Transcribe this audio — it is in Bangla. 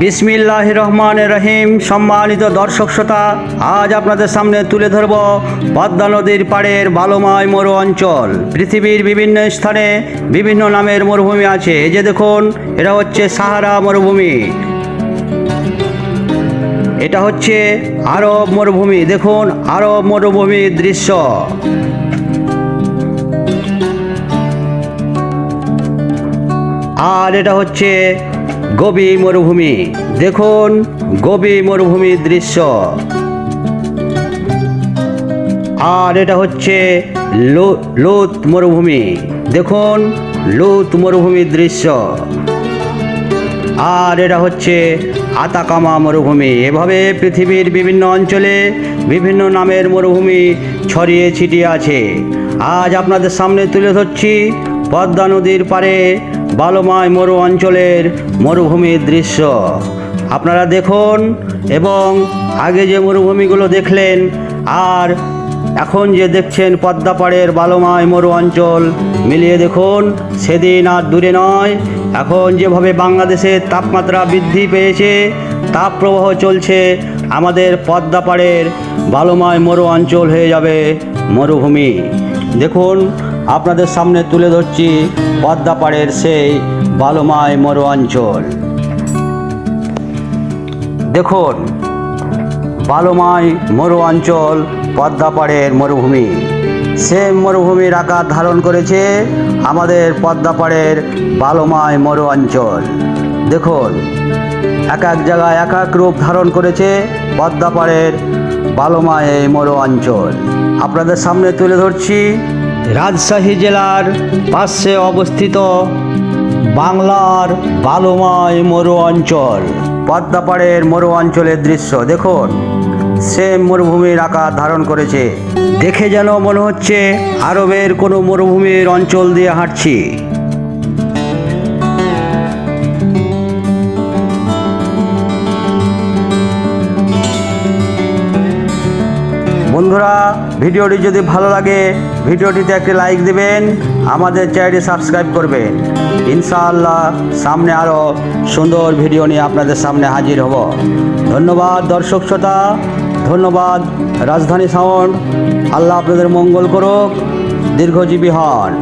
বিসমিল্লাহ রহমান রহিম। সম্মানিত দর্শক শ্রোতা, আজ আপনাদের সামনে তুলে ধরব পদ্মা নদীর পাড়ের বালুময় মরু অঞ্চল। পৃথিবীর বিভিন্ন স্থানে বিভিন্ন নামের মরুভূমি আছে। এই যে দেখুন, এটা হচ্ছে সাহারা মরুভূমি। এটা হচ্ছে আরব মরুভূমি। দেখুন, আরব মরুভূমির দৃশ্য। আর এটা হচ্ছে গবি মরুভূমি। দেখুন গবি মরুভূমির দৃশ্য। আর এটা হচ্ছে লুত মরুভূমি। দেখুন লুত মরুভূমির দৃশ্য। আর এটা হচ্ছে আতাকামা মরুভূমি। এভাবে পৃথিবীর বিভিন্ন অঞ্চলে বিভিন্ন নামের মরুভূমি ছড়িয়ে ছিটিয়ে আছে। আজ আপনাদের সামনে তুলে ধরছি পদ্মা নদীর পারে বালুময় মরু অঞ্চলের মরুভূমির দৃশ্য। আপনারা দেখুন এবং আগে যে মরুভূমিগুলো দেখলেন, আর এখন যে দেখছেন পদ্মাপাড়ের বালুময় মরু অঞ্চল, মিলিয়ে দেখুন সেদিন আর দূরে নয়, এখন যেভাবে বাংলাদেশের তাপমাত্রা বৃদ্ধি পেয়েছে, তাপপ্রবাহ চলছে, আমাদের পদ্মাপাড়ের বালুময় মরু অঞ্চল হয়ে যাবে মরুভূমি। দেখুন আপনাদের সামনে তুলে ধরছি পদ্মাপাড়ের সেই বালুময় মরু অঞ্চল। দেখুন, বালুময় মরু অঞ্চল পদ্মাপাড়ের মরুভূমি। সেম মরুভূমির আকার ধারণ করেছে আমাদের পদ্মাপাড়ের বালুময় মরু অঞ্চল। দেখুন, এক এক জায়গায় এক এক রূপ ধারণ করেছে পদ্মাপাড়ের বালুময় মরু অঞ্চল। আপনাদের সামনে তুলে ধরছি রাজশাহী জেলার পাশে অবস্থিত বাংলার বালুময় মরু অঞ্চল। পদ্মাপাড়ের মরু অঞ্চলের দৃশ্য, দেখুন। সে মরুভূমির আকার ধারণ করেছে। দেখে যেন মনে হচ্ছে আরবের কোনো মরুভূমির অঞ্চল দিয়ে হাঁটছি। বন্ধুরা, ভিডিওটি যদি ভালো লাগে, ভিডিওটিতে একটি লাইক দেবেন, আমাদের চ্যানেলটি সাবস্ক্রাইব করবেন। ইনশাআল্লাহ সামনে আরও সুন্দর ভিডিও নিয়ে আপনাদের সামনে হাজির হব। ধন্যবাদ দর্শক শ্রোতা, ধন্যবাদ রাজধানী সাউন্ড আল্লাহ আপনাদের মঙ্গল করুক, দীর্ঘজীবী হন।